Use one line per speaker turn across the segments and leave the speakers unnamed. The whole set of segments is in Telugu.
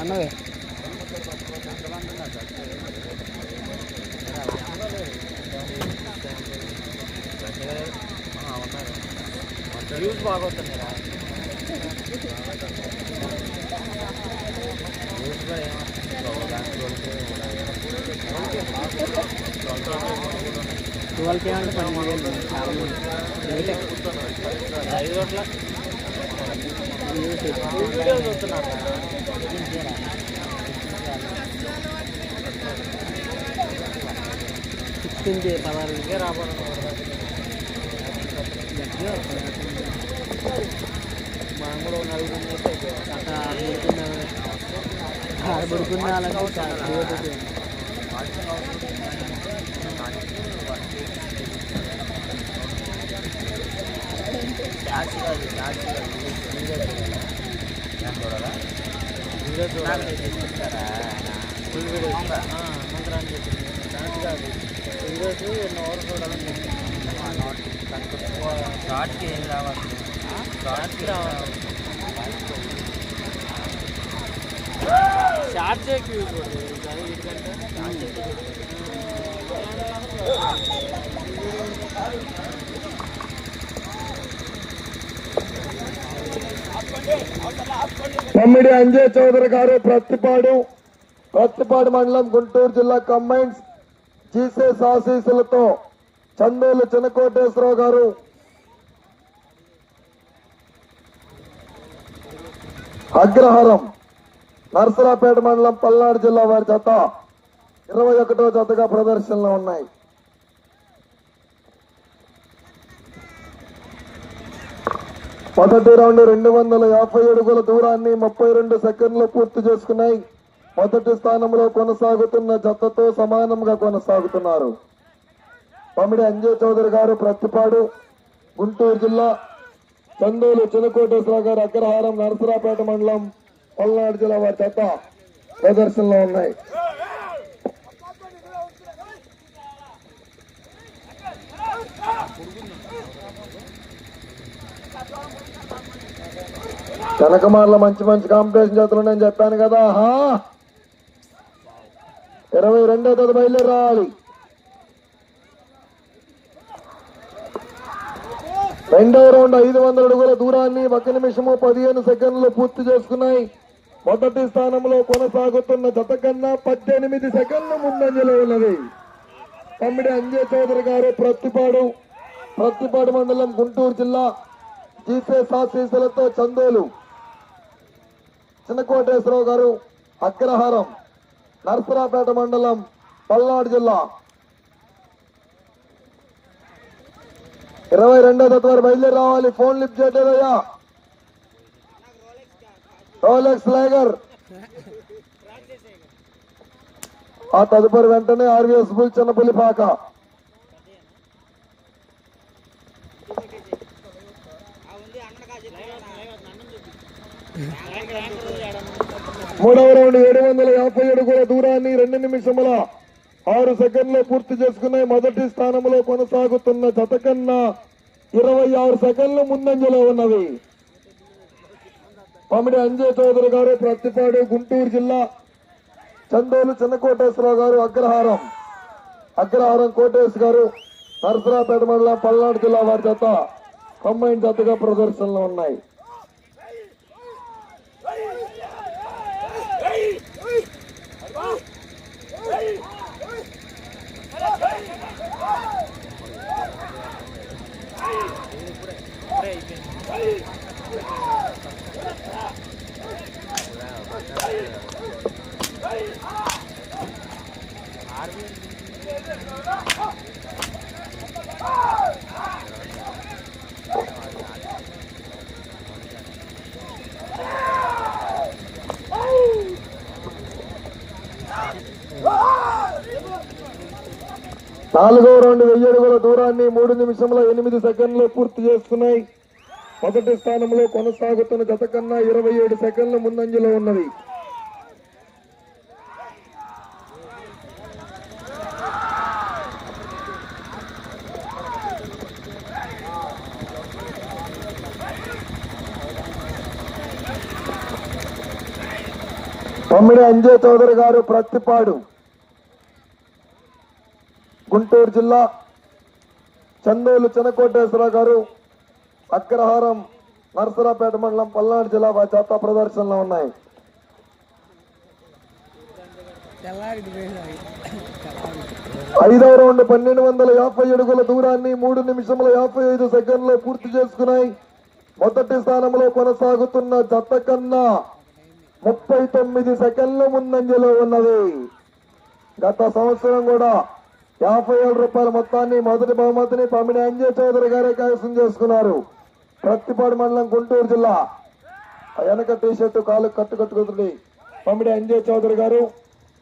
అన్నదే
వ్యూస్ బాగోతున్నాయి రా వ్యూస్ కూడా
ట్వెల్వ్కి ఏమంటే పన్నెండు వేలు చాలా
చూస్తున్నారు
సిక్స్టీన్త్ పదహారు.
రాబోతున్నారు మనం కూడా నలుగురు.
అక్కడ పడుకున్నాను ఆడ పడుకున్నాలంటే చాలా రేట్ ఎక్కువ.
వీడియో చూడాలా నేను చూడాలా వీడియో చూడాలి ఫుల్ వీడియో ముందర చెప్పింది ఎన్నో ఓవర్ చూడాలని షార్ట్కి ఏం రావాలి షార్ట్కి రావాలి షార్ట్స్ ఎక్కువ వీటికంటే
తమ్మిడి అంజయ్ చౌదరి గారు ప్రత్తిపాడు ప్రత్తిపాడు మండలం గుంటూరు జిల్లా కంబైన్స్ జీసీఎస్ ఆశీస్సులతో చందోలు చిన్నకోటేశ్వరరావు గారు. అగ్రహారం నర్సరాపేట మండలం పల్నాడు జిల్లా వారి జత. ఇరవై ఒకటో జతగా ప్రదర్శనలో ఉన్నాయి. మొదటి రౌండ్ రెండు వందల యాభై అడుగుల దూరాన్ని ముప్పై రెండు సెకండ్లు పూర్తి చేసుకున్నాయి. మొదటి స్థానంలో కొనసాగుతున్న జతతో సమానంగా కొనసాగుతున్నారు. పమిడి అంజయ్ చౌదరి గారు ప్రతిపాడు గుంటూరు జిల్లా చందూలు చిన్నకోటేశ్వర గారు అగ్రహారం నరసరాపేట మండలం పల్నాడు జిల్లా వారి జత ప్రదర్శనలో ఉన్నాయి. కనకమార్ల మంచి మంచి కాంపిటీషన్ చేతులు నేను చెప్పాను కదా హా ఇరవై రెండో తేదీ బయలుదేరి రావాలి రెండవ రౌండ్ ఐదు వందల అడుగుల దూరాన్ని ఒక నిమిషము పదిహేను సెకండ్లు పూర్తి చేసుకున్నాయి. మొదటి స్థానంలో కొనసాగుతున్న జత కన్నా పద్దెనిమిది సెకండ్లు ముందంజలో ఉన్నది. తమ్మిడి అంజయ్ చౌదరి గారు ప్రత్తిపాడు ప్రత్తిపాడు మండలం గుంటూరు జిల్లా జీసే ఆశీస్సులతో చందోలు. చిన్నకోటేశ్వరరావు గారు అగ్రహారం నర్సరాపేట మండలం పల్నాడు జిల్లా. ఇరవై రెండో తత్వ బయలుదేరి రావాలి. ఫోన్ లిఫ్ట్ చేయలేదయ్యా రోలెక్స్ లైగర్ ఆ తదుపరి వెంటనే ఆర్వీఎస్ బుల్ చిన్నపల్లి పాక మూడవ రౌండ్ ఏడు వందల యాభై అడుగుల దూరాన్ని రెండు నిమిషముల ఆరు సెకండ్లు పూర్తి చేసుకునే మొదటి స్థానంలో కొనసాగుతున్న జత కన్నా ఇరవై ఆరు సెకండ్లు ముందంజలో ఉన్నవి పమిడి అంజయ్ చౌదరి గారు ప్రత్తిపాడు గుంటూరు జిల్లా చందోలు చిన్నకోటేశ్వరరావు గారు అగ్రహారం. అగ్రహారం కోటేశ్ గారు నరసరాపేట మండలం పల్నాడు జిల్లా వారి జత. కంబైన్ జతగా ప్రదర్శనలో ఉన్నాయి. నాలుగో రౌండ్ వెయ్యి అడుగుల దూరాన్ని మూడు నిమిషంలో ఎనిమిది సెకండ్లు పూర్తి చేస్తున్నాయి. మొదటి స్థానంలో కొనసాగుతున్న గత కన్నా ఇరవై ఏడు సెకండ్ల ముందంజలో ఉన్నది. తమ్మిడి అంజయ్ చౌదరి గారు ప్రత్తిపాడు గుంటూరు జిల్లా చందోలు చినకోటేశ్వర గారు అగ్రహారం నరసరాపేట మండలం పల్నాడు జిల్లా జత ప్రదర్శనలో ఉన్నాయి. ఐదవ రౌండ్ పన్నెండు వందల యాభై అడుగుల దూరాన్ని మూడు నిమిషముల యాభై ఐదు సెకండ్లో పూర్తి చేసుకున్నాయి. మొదటి స్థానంలో కొనసాగుతున్న జత కన్నా ముప్పై తొమ్మిది సెకండ్ల ముందంజలో ఉన్నది. గత సంవత్సరం కూడా యాభై ఏడు రూపాయల మొత్తాన్ని మొదటి బహుమతిని పమిడి అంజయ్ చౌదరి గారే కైవసం చేసుకున్నారు. ప్రత్తిపాడు మండలం గుంటూరు జిల్లా. వెనక టీ షర్టు కాలు కట్టు కట్టుకుంటుంది పమిడి అంజయ్ చౌదరి గారు.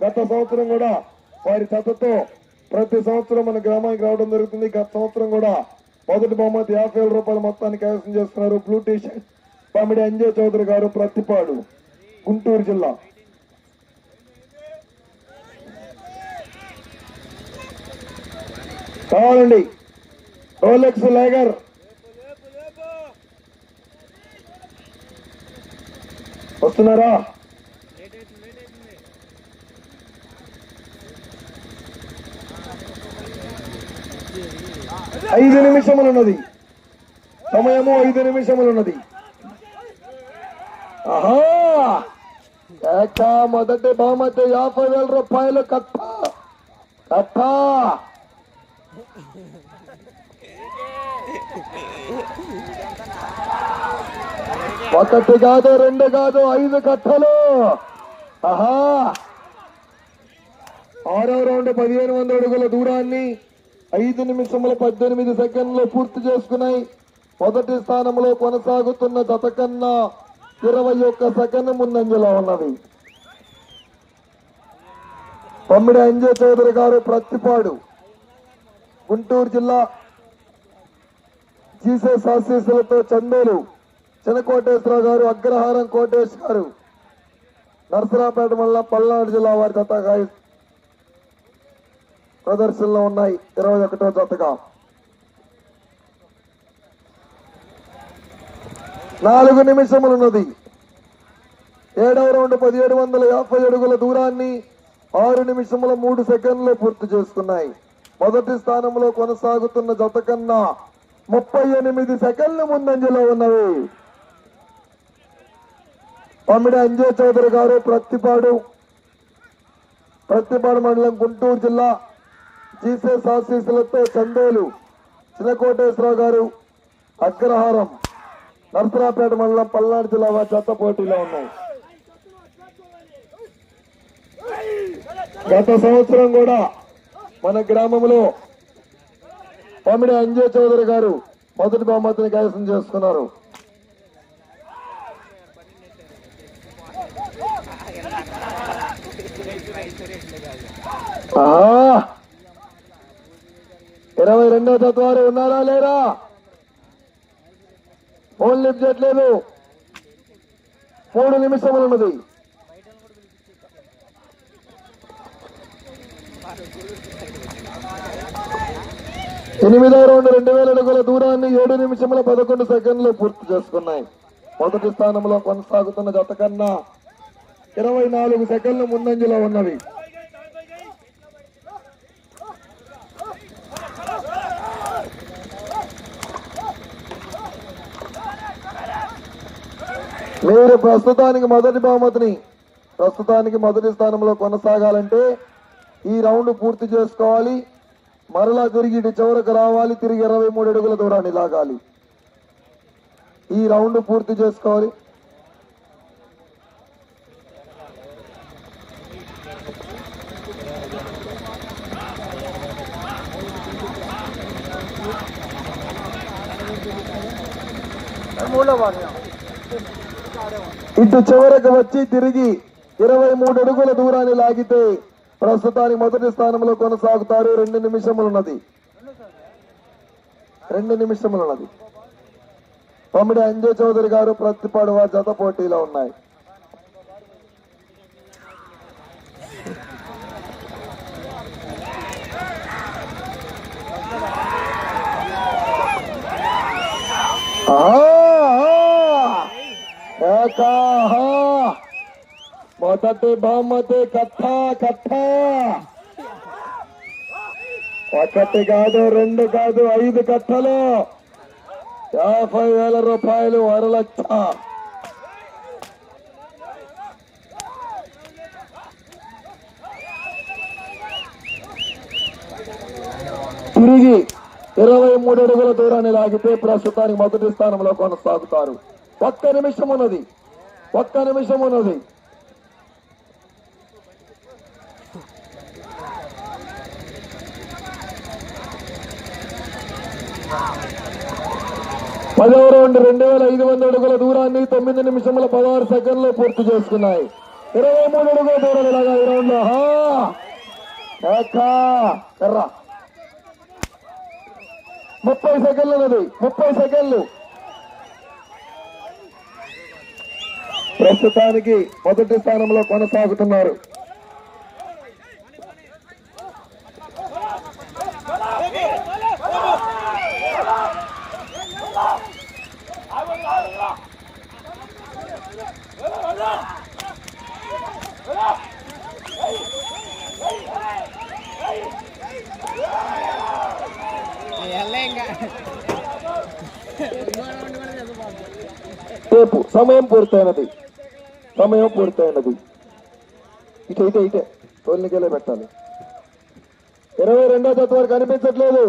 గత సంవత్సరం కూడా వారి జతతో ప్రతి సంవత్సరం మన గ్రామానికి రావడం జరుగుతుంది. గత సంవత్సరం కూడా మొదటి బహుమతి యాభై రూపాయల మొత్తాన్ని కైవసం చేస్తున్నారు. Blue T shirt Pamidi Anjay Chowdary గారు ప్రత్తిపాడు గుంటూరు జిల్లా. కావాలండి. Rolex Liger. వస్తున్నారా? ఐదు నిమిషములు ఉన్నది సమయము ఐదు నిమిషములు ఉన్నది ఆహా మొదటి బహుమతి యాభై వేల రూపాయలు కట్ట. కట్ట. ఒకటి కాదు రెండు కాదు ఐదు కట్టలు ఆహా. ఆరో రౌండ్ పదిహేను వందల అడుగుల దూరాన్ని ఐదు నిమిషముల పద్దెనిమిది సెకండ్లు పూర్తి చేసుకున్నాయి. మొదటి స్థానంలో కొనసాగుతున్న జత కన్నా ఇరవై ఒక్క సెకండ్ ముందంజలో ఉన్నది. తమ్మిడి అంజయ్ చౌదరి గారు ప్రత్తిపాడు గుంటూరు జిల్లా జీసస్ ఆశీస్సులతో చందోలు. చిన్న కోటేశ్వరరావు గారు అగ్రహారం కోటేశ్ గారు. నరసరాపేట మండలం పల్నాడు జిల్లా వారి జతగా ప్రదర్శనలో ఉన్నాయి. ఇరవై ఒకటో జతగా నాలుగు నిమిషములున్నది. ఏడవ రౌండ్ పదిహేడు వందల యాభై అడుగుల దూరాన్ని ఆరు నిమిషముల మూడు సెకండ్లు పూర్తి చేసుకున్నాయి. మొదటి స్థానంలో కొనసాగుతున్న జత కన్నా ముప్పై ఎనిమిది సెకండ్ల ముందంజలో ఉన్నవి. పమిడి అంజయ్ చౌదరి గారు ప్రత్తిపాడు ప్రత్తిపాడు మండలం గుంటూరు జిల్లా జీసస్ ఆశీస్సులతో చందేలు చిన్నకోటేశ్వరరావు గారు అగ్రహారం నర్సరాపేట మండలం పల్నాడు జిల్లా వారి చెత్త పోటీలో ఉన్నాయి. గత సంవత్సరం కూడా మన గ్రామంలో పమిడి అంజయ్ చౌదరి గారు మొదటి బహుమతిని కైవసం చేసుకున్నారు. ఇరవై రెండో తత్వారు ఉన్నారా లేరా? ఫోన్ లిఫ్ట్ చేయట్లేదు. మూడు నిమిషములు ఉన్నది. ఎనిమిదో రౌండ్ రెండు వేల అడుగుల దూరాన్ని ఏడు నిమిషముల పదకొండు సెకండ్లు పూర్తి చేసుకున్నాయి. మొదటి స్థానంలో కొనసాగుతున్న జత కన్నా ఇరవై నాలుగు సెకండ్లు ముందంజలో ఉన్నవి. మీరు ప్రస్తుతానికి మొదటి బహుమతిని ప్రస్తుతానికి మొదటి స్థానంలో కొనసాగాలంటే ఈ రౌండ్ పూర్తి చేసుకోవాలి. మరలా తిరిగి ఇటు చివరకు రావాలి. తిరిగి ఇరవై మూడు అడుగుల దూరాన్ని లాగాలి. ఈ రౌండ్ పూర్తి చేసుకోవాలి.
మూడో భాగం
ఇటు చివరకు వచ్చి తిరిగి ఇరవై మూడు అడుగుల దూరాన్ని లాగితే ప్రస్తుతానికి మొదటి స్థానంలో కొనసాగుతారు. రెండు నిమిషములున్నది. రెండు నిమిషములున్నది. పమ్మిడి అంజయ్ చౌదరి గారు ప్రతిపాడు జత పోటీలో ఉన్నాయి. ఆ ఏకాహా! మొదటి మొదటి బహుమతి కథ కథ ఒకటి కాదు రెండు కాదు ఐదు కట్టలు యాభై వేల రూపాయలు వరలక్ష తిరిగి ఇరవై మూడు అడుగుల దూరాన్ని లాగితే ప్రస్తుతానికి మొదటి స్థానంలో కొనసాగుతారు. ఒక్క నిమిషం ఉన్నది. ఒక్క నిమిషం ఉన్నది. పదవ రౌండ్ రెండు వేల ఐదు వందల అడుగుల దూరాన్ని తొమ్మిది నిమిషముల పదహారు సెకండ్లు పూర్తి చేసుకున్నాయి. ఇరవై మూడు అడుగుల దూరం ఇలాగా ఈ రౌండ్లో. ముప్పై సెకండ్లు ఉన్నది. ముప్పై సెకండ్లు. ప్రస్తుతానికి మొదటి స్థానంలో కొనసాగుతున్నారు. రేపు సమయం పూర్తయినది. సమయం పూర్తయినది. ఇటు ఇటే ఇటే. తోలినికెళ్ళే పెట్టాలి. ఇరవై రెండో జత వరకు కనిపించట్లేదు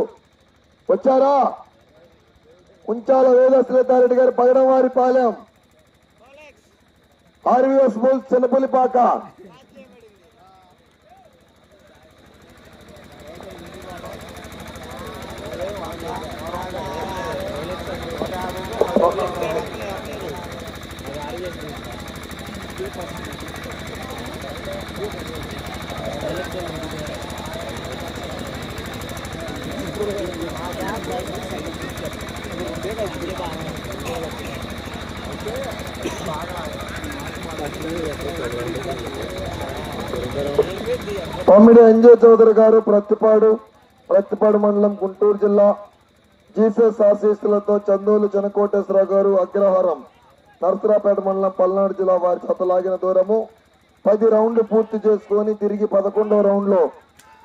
వచ్చారా? ఉంచాల వేద శ్రీతారెడ్డి గారి పగడం వారి పాలెం ఆర్వీఎస్ బుల్స్ చిన్నపులిపాక తమ్మిడి అంజయ్ చౌదరి గారు ప్రత్తిపాడు ప్రత్తిపాడు మండలం గుంటూరు జిల్లా జీసస్ ఆశీస్సులతో చందోలు జనకోటేశ్వరరావు గారు అగ్రహారం. నర్సరాపేట మండలం పల్నాడు జిల్లా వారి లాగిన దూరము పది రౌండ్లు పూర్తి చేసుకొని తిరిగి పదకొండవ రౌండ్లో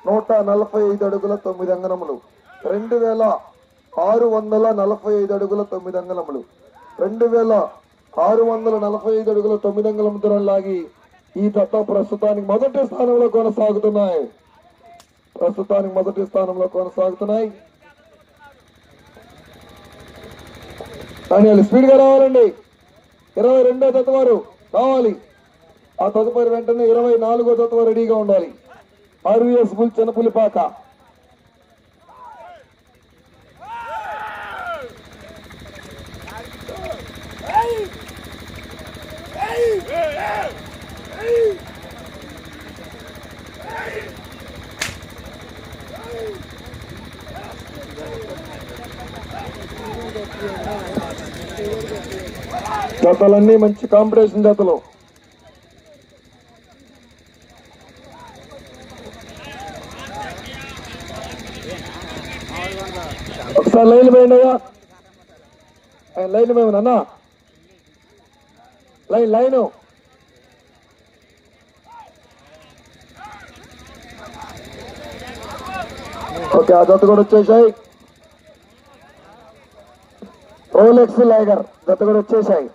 నూట నలభై ఐదు అడుగుల తొమ్మిది అంగనములు రెండు వేల ఆరు వందల నలభై ఐదు అడుగుల తొమ్మిది అంగనములు రెండు వేల ఆరు వందల నలభై ఐదు అడుగుల తొమ్మిది అంగళం దూరం లాగి ఈ తత్వ ప్రస్తుతానికి మొదటి స్థానంలో కొనసాగుతున్నాయి. ప్రస్తుతానికి మొదటి స్థానంలో కొనసాగుతున్నాయి. కానీ వాళ్ళు స్పీడ్గా రావాలండి. ఇరవై రెండో తత్వారు రావాలి. ఆ తదుపరి వెంటనే ఇరవై నాలుగో తత్వ రెడీగా ఉండాలి. ఆర్వీఎస్ బుల్ చిన్నపులిపాక జతలన్నీ మంచి కాంపిటీషన్ జతలు ఒకసారి లైన్ వేయండి అయ్యా. లైన్ మేము అన్న. Line line. ఓకే ఆ జత కూడా వచ్చేసాయి. రోలెక్స్ లైగర్ జత కూడా వచ్చేసాయి.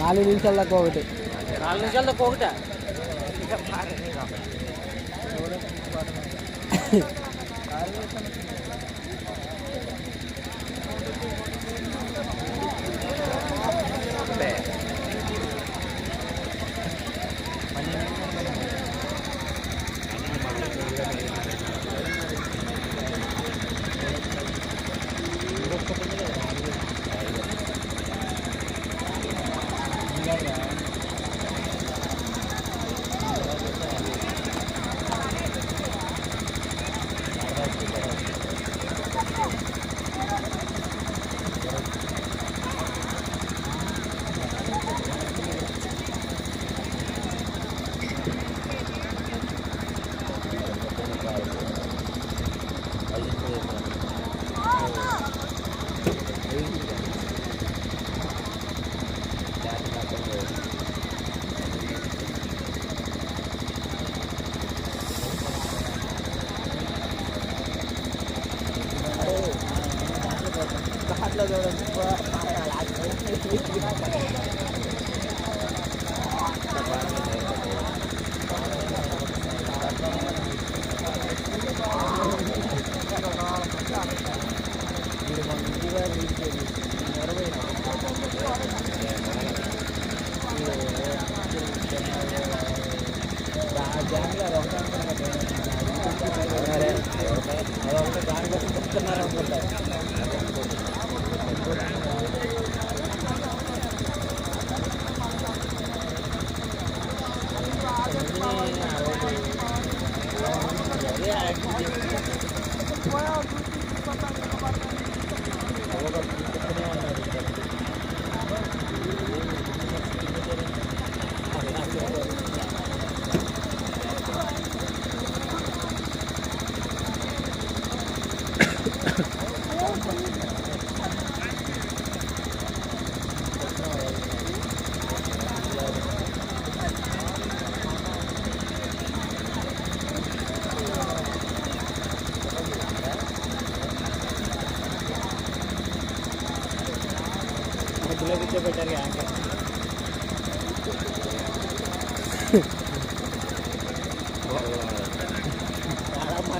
నాలుగు నిమిషాల దాకా ఒకటి.
నాలుగు నిమిషాల దాకా ఒకటే?
మధ్యలో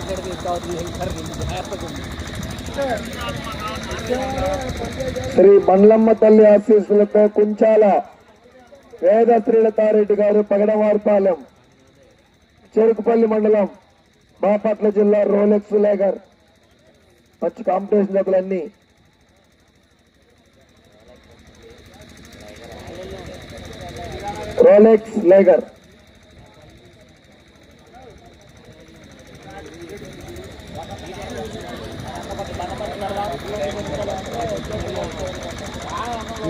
మాట్లాడితే
శ్రీ బండ్లమ్మ తల్లి ఆశీస్సులతో కుంచాల వేద శ్రీలతారెడ్డి గారు పగడవారిపాలెం చెరుకుపల్లి మండలం బాపట్ల జిల్లా రోలెక్స్ లేగర్ మంచి కాంపిటీషన్ జతలన్నీ రోలెక్స్ లేగర్.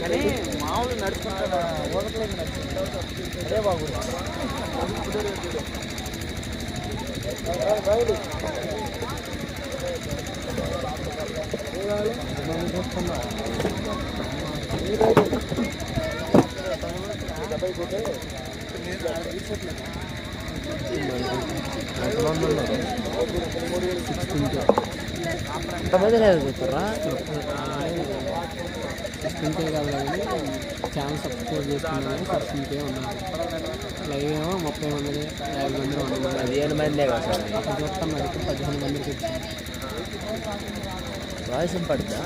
కానీ మామూలు నడుచుకుంటారు ఊరకలేదు నడుచుకుంటారు అదే బాగుంది
ఎంతమంది లేదు కూర్చోరా
సిక్స్టీన్కే కాదు కానీ ఛానల్ సబ్స్క్రైబ్ చేసుకున్నాను సిక్స్టీన్కే ఉన్నాను లైవ్ ఏమో ముప్పై మంది యాభై మంది వంద మంది
పదిహేను మందే
అప్పుడు చూస్తున్నాను ఇప్పుడు పదిహేను మందికి వచ్చింది
వాయిస్ పడుతుందా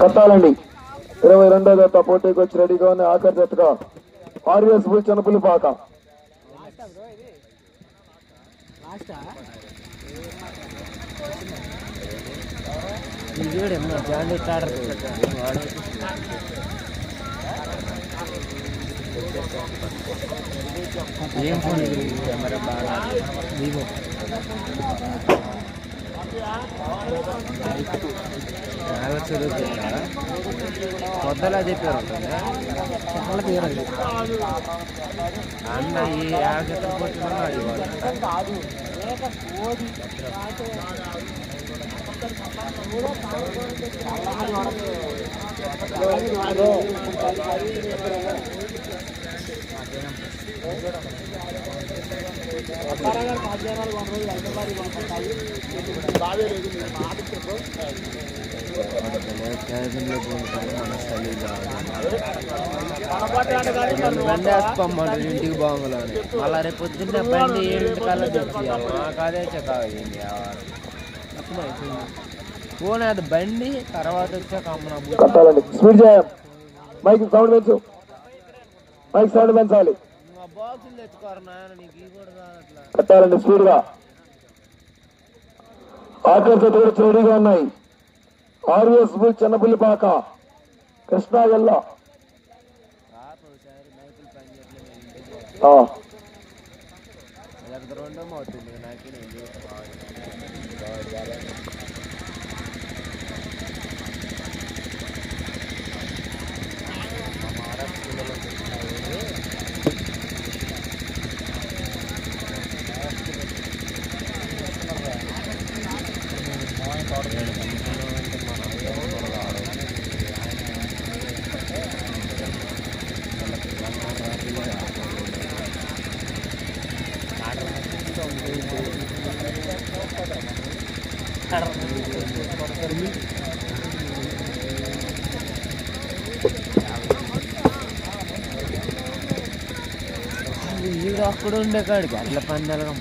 కట్టాలండి ఇరవై రెండో జత పోటీకి వచ్చి రెడీగా ఉన్న ఆఖరి జతగా. ఆర్వీఎస్ బుల్ చనపులి పాక.
లాస్టా
ఈ వీడు జాండీ టాడర్ వాడు ఏం ఫోన్ ఇది కెమెరా బాగా
వివో
చాలా చదువుతుందా కొత్తలా చెప్పారు
చాలా పేరు అది
అన్న ఈ యాగత పోతున్నా అది వాళ్ళు పోతాను మన చలి కాదు బండి ఇంటికి బాగుండాలని మళ్ళా రేపు పొద్దున్నే బండి ఏడింటికల్లా తెచ్చేయాలి నాకు అదే కావాలి
అప్పుడు
అది బండి తర్వాత వచ్చాక అమ్మ
స్పీడ్ చేయం మైక్ సౌండ్ పెంచు మైక్ సౌండ్ పెంచాలి
నీకు
కట్టాలండి స్పీడ్గా ఆఖరి జత కూడా రెడీగా ఉన్నాయి. ఆర్ఎస్ బుల్ చిన్నపుల్లిపాక కృష్ణా ఎల్లా.
రాపు ఒకసారి మైకులు పని చేయట్లేదు నేను ఇంటికి పోతాను.
ఆ,
అది రెండేమో అవుతుంది నాకే నేను చేస్తాను ఎప్పుడు ఉండే కాడికి? అట్లా పందాలుగా